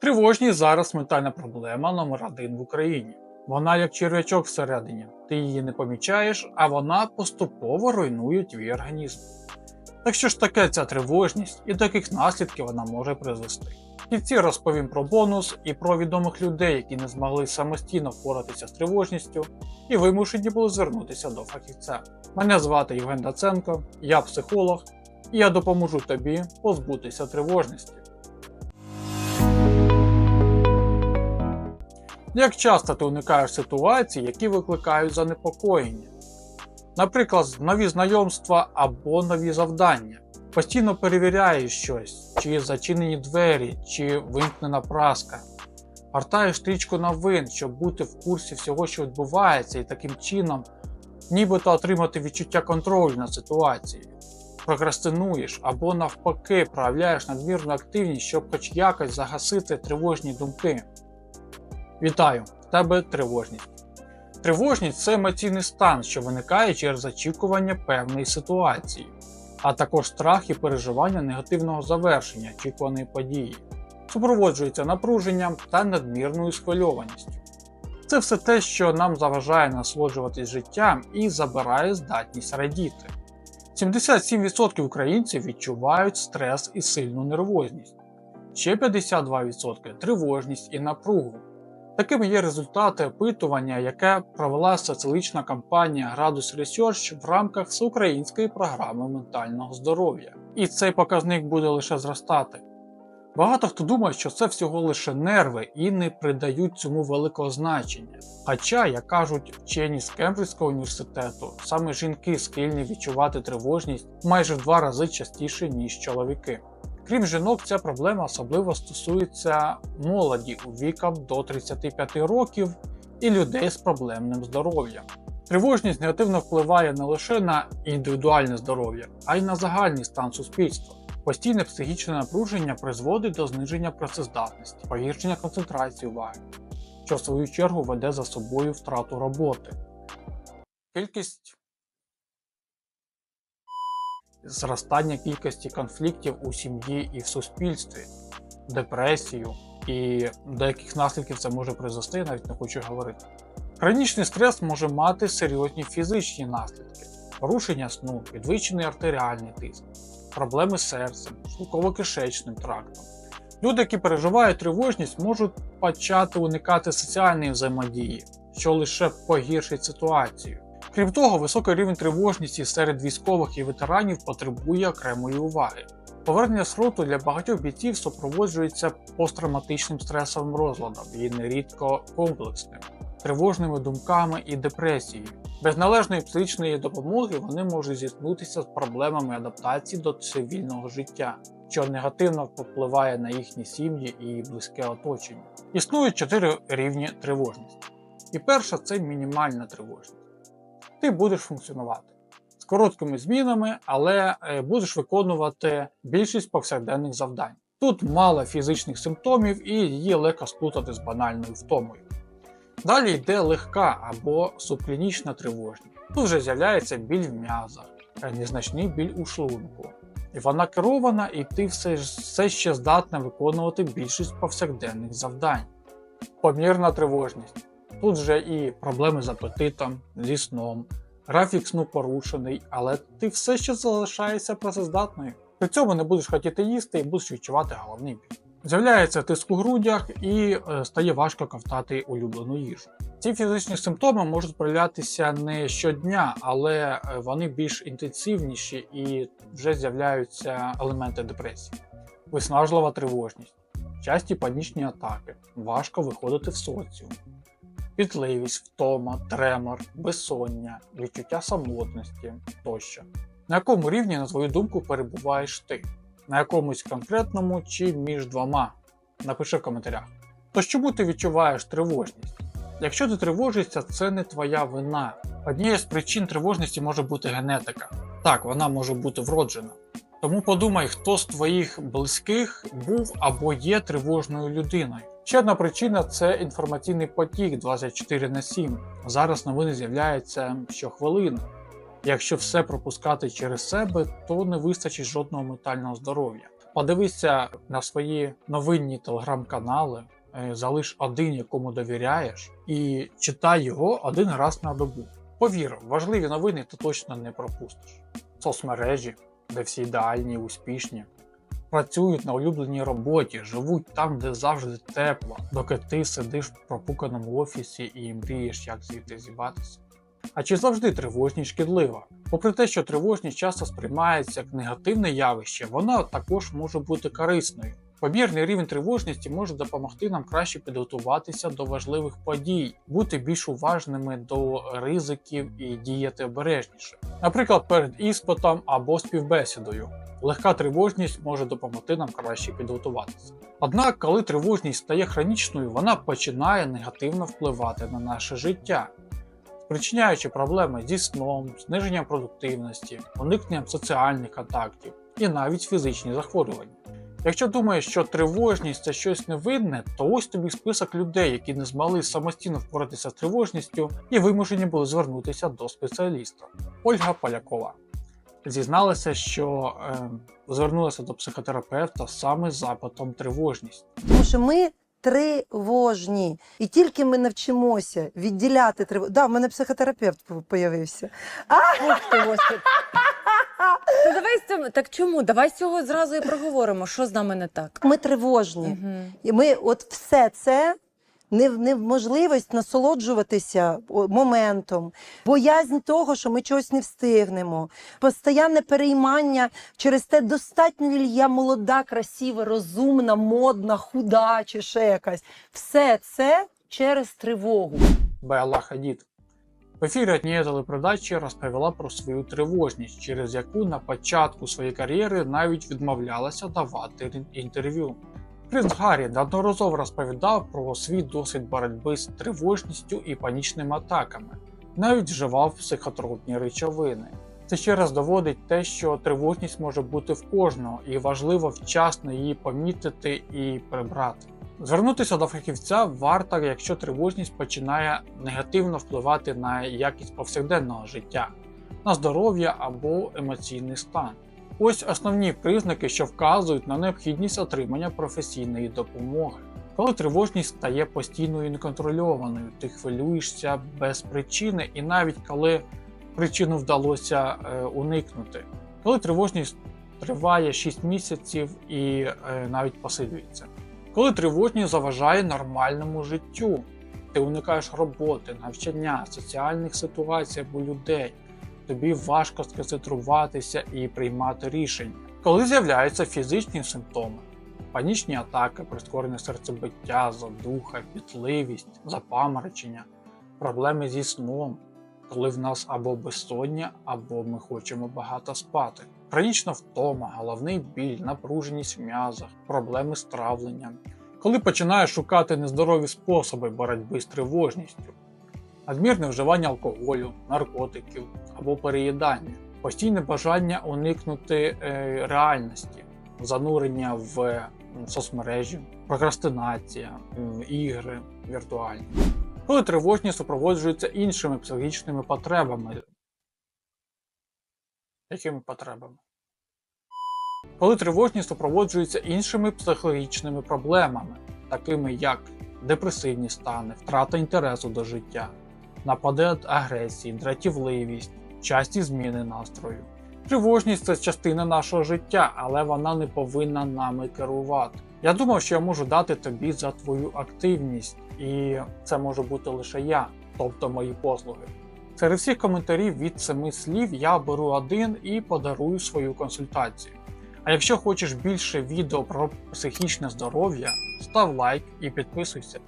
Тривожність зараз ментальна проблема номер один в Україні. Вона як черв'ячок всередині. Ти її не помічаєш, а вона поступово руйнує твій організм. Так що ж таке ця тривожність і до яких наслідків вона може призвести? В кінці розповім про бонус і про відомих людей, які не змогли самостійно впоратися з тривожністю і вимушені були звернутися до фахівця. Мене звати Євген Даценко, я психолог, і я допоможу тобі позбутися тривожності. Як часто ти уникаєш ситуацій, які викликають занепокоєння? Наприклад, нові знайомства або нові завдання. Постійно перевіряєш щось, чи зачинені двері, чи вимкнена праска. Гортаєш стрічку новин, щоб бути в курсі всього, що відбувається, і таким чином нібито отримати відчуття контролю над ситуацією. Прокрастинуєш або навпаки проявляєш надмірну активність, щоб хоч якось загасити тривожні думки. Вітаю! В тебе тривожність. Тривожність це емоційний стан, що виникає через очікування певної ситуації, а також страх і переживання негативного завершення очікуваної події, супроводжується напруженням та надмірною схвильованістю. Це все те, що нам заважає насолоджуватись життям і забирає здатність радіти. 77% українців відчувають стрес і сильну нервозність, ще 52% тривожність і напругу. Такими є результати опитування, яке провела соціологічна компанія Gradus Research в рамках всеукраїнської програми ментального здоров'я. І цей показник буде лише зростати. Багато хто думає, що це всього лише нерви і не придають цьому великого значення. Хоча, як кажуть вчені з Кембриджського університету, саме жінки схильні відчувати тривожність майже в два рази частіше, ніж чоловіки. Крім жінок, ця проблема особливо стосується молоді у віком до 35 років і людей з проблемним здоров'ям. Тривожність негативно впливає не лише на індивідуальне здоров'я, а й на загальний стан суспільства. Постійне психічне напруження призводить до зниження працездатності, погіршення концентрації уваги, що в свою чергу веде за собою втрату роботи. Кількість зростання кількості конфліктів у сім'ї і в суспільстві, депресію і до яких наслідків це може призвести, я навіть не хочу говорити. Хронічний стрес може мати серйозні фізичні наслідки, порушення сну, підвищений артеріальний тиск, проблеми з серцем, шлунково-кишечним трактом. Люди, які переживають тривожність, можуть почати уникати соціальної взаємодії, що лише погіршить ситуацію. Крім того, високий рівень тривожності серед військових і ветеранів потребує окремої уваги. Повернення з фронту для багатьох бійців супроводжується посттравматичним стресовим розладом і нерідко комплексним, тривожними думками і депресією. Без належної психічної допомоги вони можуть зіткнутися з проблемами адаптації до цивільного життя, що негативно впливає на їхні сім'ї і близьке оточення. Існують чотири рівні тривожності. І перша це мінімальна тривожність ти будеш функціонувати з короткими змінами, але е, будеш виконувати більшість повсякденних завдань. Тут мало фізичних симптомів і її легко сплутати з банальною втомою. Далі йде легка або субклінічна тривожність. Тут вже з'являється біль в м'язах, е, незначний біль у шлунку. І вона керована, і ти все, все ще здатна виконувати більшість повсякденних завдань. Помірна тривожність. Тут вже і проблеми з апетитом, зі сном, графік сну порушений, але ти все ще залишаєшся працездатною. При цьому не будеш хотіти їсти і будеш відчувати головний біль. З'являється тиск у грудях і е, стає важко ковтати улюблену їжу. Ці фізичні симптоми можуть проявлятися не щодня, але е, вони більш інтенсивніші і вже з'являються елементи депресії, виснажлива тривожність, часті панічні атаки, важко виходити в соціум, пітливість, втома, тремор, безсоння, відчуття самотності тощо. На якому рівні, на твою думку, перебуваєш ти? На якомусь конкретному чи між двома? Напиши в коментарях. Тож чому ти відчуваєш тривожність? Якщо ти тривожишся, це не твоя вина. Однією з причин тривожності може бути генетика. Так, вона може бути вроджена. Тому подумай, хто з твоїх близьких був або є тривожною людиною. Ще одна причина це інформаційний потік 24 на 7. Зараз новини з'являються щохвилини. Якщо все пропускати через себе, то не вистачить жодного ментального здоров'я. Подивися на свої новинні телеграм-канали, е, залиш один, якому довіряєш, і читай його один раз на добу. Повір, важливі новини ти точно не пропустиш. Соцмережі, де всі ідеальні успішні, працюють на улюбленій роботі, живуть там, де завжди тепло, доки ти сидиш в пропуканому офісі і мрієш, як звідти зібатися. А чи завжди тривожність шкідлива? Попри те, що тривожність часто сприймається як негативне явище, вона також може бути корисною. Помірний рівень тривожності може допомогти нам краще підготуватися до важливих подій, бути більш уважними до ризиків і діяти обережніше. Наприклад, перед іспитом або співбесідою. Легка тривожність може допомогти нам краще підготуватися. Однак, коли тривожність стає хронічною, вона починає негативно впливати на наше життя спричиняючи проблеми зі сном, зниженням продуктивності, уникненням соціальних контактів і навіть фізичні захворювання. Якщо думаєш, що тривожність це щось невидне, то ось тобі список людей, які не змогли самостійно впоратися з тривожністю і вимушені були звернутися до спеціаліста. Ольга Полякова зізналася, що е, звернулася до психотерапевта саме з запитом тривожність. Тому що ми тривожні. І тільки ми навчимося відділяти тривогу. Да, в мене психотерапевт появився. Ух ти, Господи. Давай з цим. Так чому? Давай з цього зразу і проговоримо, що з нами не так. Ми тривожні. Мгм. І ми от все це. Неможливість насолоджуватися моментом, боязнь того, що ми чогось не встигнемо, постоянне переймання через те, достатньо ли я молода, красива, розумна, модна, худа чи ще якась. Все це через тривогу. Белла Хадід. В ефірі однієї телепередачі розповіла про свою тривожність, через яку на початку своєї кар'єри навіть відмовлялася давати інтерв'ю. Принц Гаррі неодноразово розповідав про свій досвід боротьби з тривожністю і панічними атаками, навіть вживав психотропні речовини. Це ще раз доводить те, що тривожність може бути в кожного, і важливо вчасно її помітити і прибрати. Звернутися до фахівця варто, якщо тривожність починає негативно впливати на якість повсякденного життя, на здоров'я або емоційний стан. Ось основні признаки, що вказують на необхідність отримання професійної допомоги. Коли тривожність стає постійною і неконтрольованою, ти хвилюєшся без причини, і навіть коли причину вдалося е, уникнути. Коли тривожність триває 6 місяців і е, навіть посилюється. Коли тривожність заважає нормальному життю, ти уникаєш роботи, навчання, соціальних ситуацій або людей, тобі важко сконцентруватися і приймати рішення. Коли з'являються фізичні симптоми, панічні атаки, прискорене серцебиття, задуха, пітливість, запаморочення, проблеми зі сном, коли в нас або безсоння, або ми хочемо багато спати. Хронічна втома, головний біль, напруженість в м'язах, проблеми з травленням. Коли починаєш шукати нездорові способи боротьби з тривожністю, надмірне вживання алкоголю, наркотиків або переїдання, постійне бажання уникнути е, реальності, занурення в соцмережі, прокрастинація, ігри віртуальні. Коли тривожність супроводжується іншими психологічними потребами. Якими потребами? Коли тривожність супроводжується іншими психологічними проблемами, такими як депресивні стани, втрата інтересу до життя, напади від агресії, дратівливість, часті зміни настрою. Тривожність це частина нашого життя, але вона не повинна нами керувати. Я думав, що я можу дати тобі за твою активність, і це може бути лише я, тобто мої послуги. Серед всіх коментарів від семи слів я беру один і подарую свою консультацію. А якщо хочеш більше відео про психічне здоров'я, став лайк і підписуйся.